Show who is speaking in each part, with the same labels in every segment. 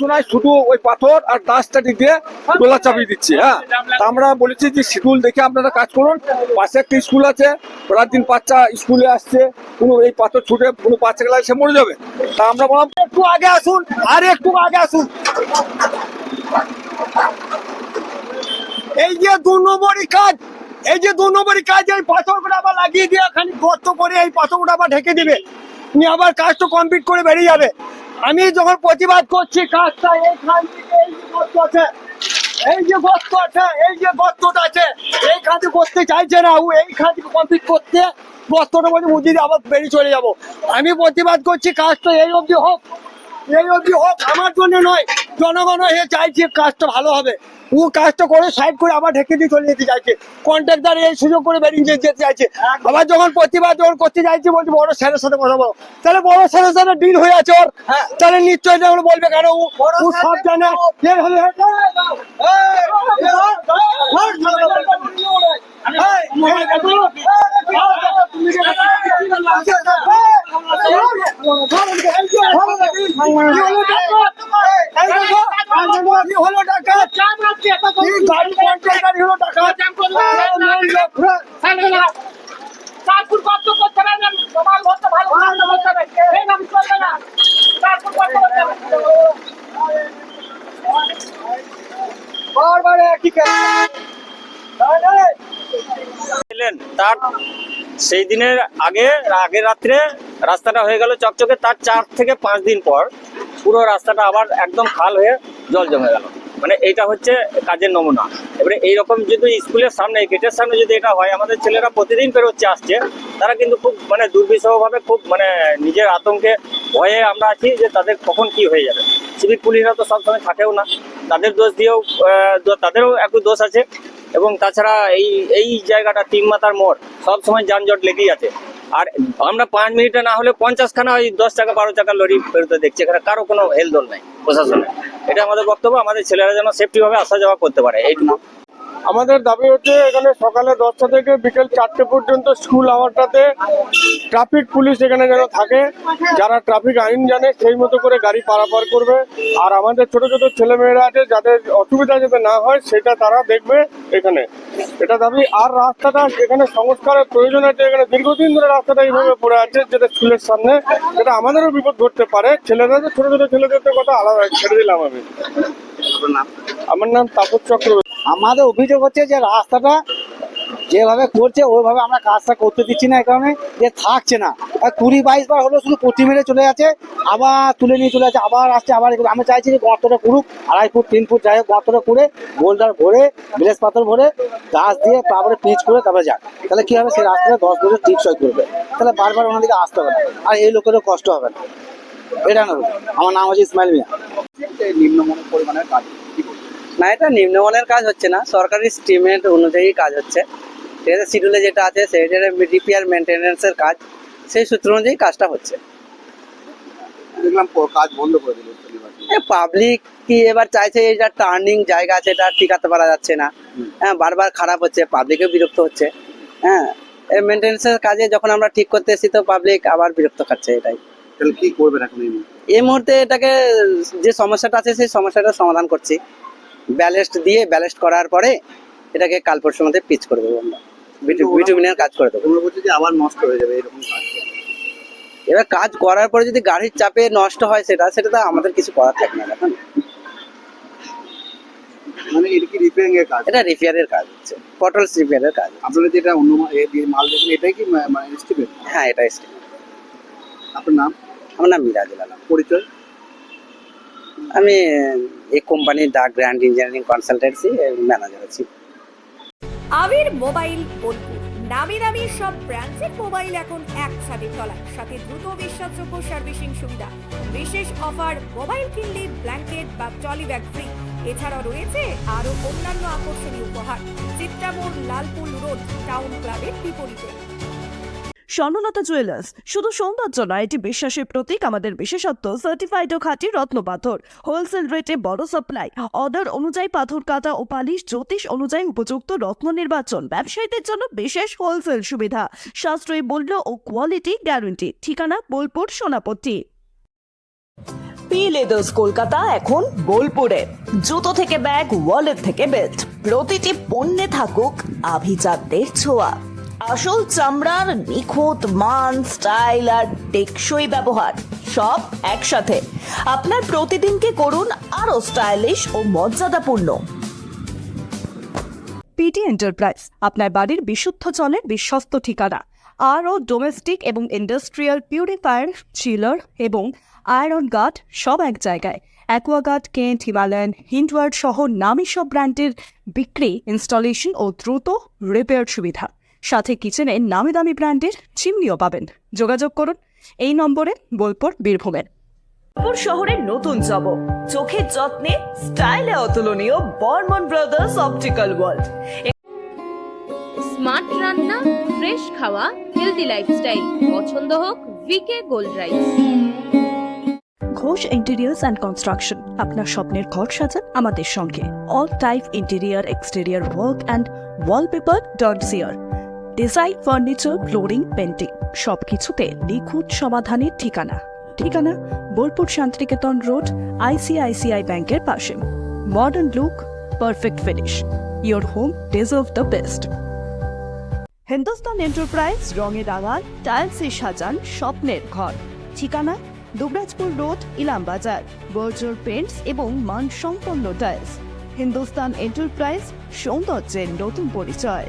Speaker 1: শোনায় শুধু ওই পাথর আর দাসটাটি দিয়ে গোলা চাপিয়ে দিচ্ছে হ্যাঁ? আমরা বলেছি যে শিডিউল দেখে আপনারা কাজ করুন। পাশে একটা স্কুল আছে রাত দিন বাচ্চা স্কুলে আসছে, কোনো এই পাথর ছুটে কোনো বাচ্চা গেলে সে মরে যাবে। তা আমরা বললাম, একটু আগে আসুন, আর একটু আগে আসুন। এই যে দু নম্বরই কাজ এই যে দু নম্বরই কাজ, এই পাথরগুলো আবার লাগিয়ে দিয়ে এখানে গর্ত করে এই পাথরগুলো আবার ঢেকে দিবে। তুমি আবার কাজটা কমপ্লিট করে বেরিয়ে যাবে। আমি যখন প্রতিবাদ করছি, কাজটা এইখান থেকে এই যে গর্ত আছে, এই যে গর্ত আছে, এই যে গর্তটা আছে, এই কাজে করতে চাইছে না ও, এই কাজ কমপ্লিট করতে গর্তটা বলে মুজিয়ে আবার বেরিয়ে চলে যাব। আমি প্রতিবাদ করছি, কাজটা এই অবধি হোক। এই অবধি হোক আমার জন্য নয় জনগণ হয়ে চাইছে কাজটা ভালো হবে। ও কাজটা করে সাইড করে আবার ঢেকে দিয়ে চলে যেতে চাইছে। কন্ট্রাক্টর এই সুযোগ করে বেরিয়ে যেতে চাইছে। আবার যখন প্রতিবাদ যখন করতে চাইছে বলছে বড় স্যারের সাথে কথা বলো। তাহলে বড় স্যারের সাথে ডিল হয়ে আছে ওর। তাহলে নিশ্চয়ই বলবে কেন ও সব জানে। হলে টাকা গাড়ি কন্ট্রাক্টর হলো টাকা
Speaker 2: চারপুর কত করতে পারবে তোমার মতো ভালো করতে হবে এই নাম চলবে না হবে
Speaker 3: বারবার একই কাজ
Speaker 4: এলেন, তার সেই দিনের আগে, আগের রাত্রে রাস্তাটা হয়ে গেল চকচকে, তার চার থেকে পাঁচ দিন পর পুরো রাস্তাটা আবার একদম খাল হয়ে জল জমে গেল। মানে এইটা হচ্ছে কাজের নমুনা। এবারে এইরকম যদি স্কুলের সামনে গেটের সামনে যদি এটা হয়, আমাদের ছেলেরা প্রতিদিন পেরোচ্ছে আসছে, তারা কিন্তু খুব মানে দুর্বিষহভাবে খুব মানে নিজের আতঙ্কে ভয়ে আমরা আছি যে তাদের কখন কি হয়ে যাবে। সিভিক পুলিশরা তো সবসময় থাকেও না। তাদের দোষ দিয়েও তাদেরও একটু দোষ আছে। এবং তাছাড়া এই এই জায়গাটা তিন মাথার মোড় সবসময় যানজট লেগেই আছে। আর আমরা পাঁচ মিনিটে না হলে পঞ্চাশ খানা ওই দশ টাকা, বারো টাকা লরি বেরোতে দেখছি, এখানে কারও কোনো হেলদোল নাই প্রশাসনে। এটা আমাদের বক্তব্য, আমাদের ছেলেরা যেন সেফটি ভাবে আসা যাওয়া করতে পারে, এইটুকু।
Speaker 1: আমাদের দাবি হচ্ছে এখানে সকালে দশটা থেকে বিকেল চারটে পর্যন্ত স্কুল আওয়ারটাতে ট্রাফিক পুলিশ এখানে যেন থাকে। যারা ট্রাফিক আইন জানে, সেই মতো করে গাড়ি পারাপার করবে। আর আমাদের ছোট ছোট ছেলেমেয়েরা আছে, যাদের অসুবিধা যাতে না হয়, সেটা তারা দেখবে এখানে। এটা দাবি। আর রাস্তাটা এখানে সংস্কারের প্রয়োজন আছে। এখানে দীর্ঘদিন ধরে রাস্তাটা এইভাবে পড়ে আছে, যেটা স্কুলের সামনে। যেটা আমাদেরও বিপদ ঘটতে পারে। ছেলেরা যে ছোট ছোট ছেলেদের কথা আলাদা, ছেড়ে দিলাম আমি। আমার নাম তাপস চক্রবর্তী।
Speaker 3: আমাদের অভিযোগ হচ্ছে যে রাস্তাটা যেভাবে করছে, ওইভাবে আমরা কাজটা করতে দিচ্ছি না, এই কারণে যে থাকছে না। আর কুড়ি বাইশ বার হলো শুধু পটি মেরে চলে যাচ্ছে, আবার তুলে নিয়ে চলে যাচ্ছে, আবার আসছে, আবার। আমি চাইছি যে গর্তটা করুক, আড়াই ফুট, তিন ফুট যাই হোক, গর্তটা করে বোল্ডার ভরে, ব্লেস পাথর ভরে, গাছ দিয়ে তারপরে পিচ করে তারপরে যাক। তাহলে কি হবে? সেই রাস্তাটা দশ বছর টিকসই করবে। তাহলে বারবার ওনাদিকে আসতে হবে না। আর এই লোকেরও কষ্ট হবে না। এটা না আমার নাম হচ্ছে ইসমাইল মিয়া।
Speaker 5: না এটা নিম্নমানের কাজ হচ্ছে না সরকারি স্টিমেট অনুযায়ী কাজ হচ্ছে। ঠিক আছে শিডিউলে যেটা আছে সেটার রিপেয়ার মেনটেন্যান্সের কাজ সেই সূত্র অনুযায়ী কাজটা হচ্ছে।
Speaker 6: দেখলাম কাজ বন্ধ করে দিল
Speaker 5: পাবলিক কি এবার চাইছে এটা টার্নিং জায়গা আছে এটা টিকাতে পারা যাচ্ছে না। হ্যাঁ বারবার খারাপ হচ্ছে পাবলিকও বিরক্ত হচ্ছে। হ্যাঁ এই মেনটেন্যান্সের কাজে যখন আমরা ঠিক করতে এসেছি তো পাবলিক আবার বিরক্ত খাচ্ছে এটাই।
Speaker 6: তাহলে কি করবেন এখন এই মুহূর্তে?
Speaker 5: এই মুহূর্তে এটাকে যে সমস্যাটা আছে সেই সমস্যাটা সমাধান করছি। ব্যালেস্ট দিয়ে ব্যালেস্ট করার পরে এটাকে কাল পরশুর মধ্যে পিচ করে দেবো আমরা। বিটুমিনের কাজ করে দেবো।
Speaker 6: আবার নষ্ট হয়ে যাবে এরকম কাজ
Speaker 5: এবার কাজ করার পরে যদি গাড়ির চাপে নষ্ট হয় সেটা সেটা তো আমাদের কিছু করার থাকে না এখন
Speaker 6: মানে এটা কি রিপেয়ারিং এর কাজ?
Speaker 5: এটা রিপেয়ারের কাজ হচ্ছে। পটলস রিপেয়ারের কাজ
Speaker 6: আপনারা যেটা অন্য দিয়ে মাল দেখেন এটাই কি মানে
Speaker 5: হ্যাঁ এটা।
Speaker 6: আপনার নাম?
Speaker 5: আমার নাম মিরাজুল আলম।
Speaker 6: পরিচয়?
Speaker 5: আমি এই কোম্পানির the grand engineering consultancy manager আছি।
Speaker 7: আবির মোবাইল বোলপুর নামি দামি সব ব্র্যান্ডের মোবাইল এখন এক ছাদের তলায় সাথে দ্রুত বিশ্বাসযোগ্য সার্ভিসিং সুবিধা। বিশেষ অফার মোবাইল কিনলে ব্ল্যাঙ্কেট বা ট্রলি ব্যাগ ফ্রি এছাড়াও রয়েছে আরও অন্যান্য আকর্ষণীয় উপহার। চিত্রামোড় লালপুল রোড টাউন ক্লাবের বিপরীতে।
Speaker 8: স্বর্ণলতা জুয়েলার্স। শুধু সৌন্দর্য নয়, এটি বিশ্বাসের প্রতীক, আমাদের বিশেষত্ব সার্টিফাইড ও খাঁটি রত্ন পাথর হোলসেল রেটে বড় সাপ্লাই অর্ডার অনুযায়ী পাথর কাটা ও পালিশ, জ্যোতিষ অনুযায়ী উপযুক্ত রত্ন নির্বাচন, ব্যবসায়ীদের জন্য বিশেষ হোলসেল সুবিধা, সাশ্রয়ী মূল্য ও কোয়ালিটি গ্যারান্টি ঠিকানা বোলপুর, সোনাপট্টি। পি লেদার্স কলকাতা এখন বোলপুরে। জুতো থেকে ব্যাগ ওয়ালেট থেকে বেল্ট প্রতিটি পণ্যে থাকুক আভিজাতদের ছোঁয়া। আসল চামড়ার নিখুঁত মান, স্টাইল আর টেকসই ব্যবহার, সব একসাথে। আপনার প্রতিদিনকে করুন আরও স্টাইলিশ ও মর্যাদাপূর্ণ। পিটি এন্টারপ্রাইজ আপনার বাড়ির বিশুদ্ধ জলের বিশ্বস্ত ঠিকানা। আর ও ডোমেস্টিক এবং ইন্ডাস্ট্রিয়াল পিউরিফায়ার চিলার এবং আয়রন গার্ড সব এক জায়গায়। অ্যাকোয়াগার্ড কেন্ট হিমালয়ান হিন্ডওয়ার্ড সহ নামী সব ব্র্যান্ডের বিক্রি ইনস্টলেশন ও দ্রুত রিপেয়ার সুবিধা। সাথে কিচেনে নামি দামি ব্র্যান্ডের চিমনিও পাবেন। যোগাযোগ করুন এই নম্বরে বোলপুর বীরভূমের। বোলপুর শহরের নতুন জব চোখের যত্নে স্টাইলে অতুলনীয় Barman brothers optical world.
Speaker 9: Smart রান্না ফ্রেশ খাওয়া হেলদি লাইফস্টাইল। পছন্দ হোক VK gold rice
Speaker 8: Ghosh interiors and construction আপনার স্বপ্নের ঘর সাজান আমাদের সঙ্গে। All type interior exterior work and wallpaper dot chair design, furniture, flooring, painting সব কিছুতে নিখুঁত সমাধানের ঠিকানা। ঠিকানা বোলপুর শান্তিনিকেতন রোড, আইসিআইসিআই ব্যাংকের পাশে। Modern look, perfect finish. Your home deserve the best. Hindustan enterprise রঙে রাঙান টাইলসে সাজান, স্বপ্নের ঘর। ঠিকানা Dubrajpur road Ilambazar Berger paints এবং মানসম্পন্ন টাইলস। হিন্দুস্তান এন্টারপ্রাইজ, সৌন্দর্যের নতুন পরিচয়।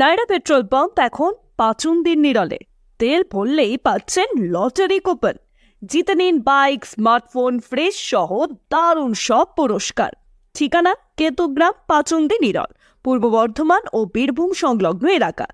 Speaker 8: নাইরা পেট্রোল পাম্প এখন পাঁচুন দিন নিরলে। তেল ভরলেই পাচ্ছেন লটারি কুপন। জিতে নিন বাইক, স্মার্টফোন ফ্রেশ সহ দারুণ সব পুরস্কার। ঠিকানা কেতুগ্রাম পাচুন্দি নিরল, পূর্ব বর্ধমান ও বীরভূম সংলগ্ন এলাকা।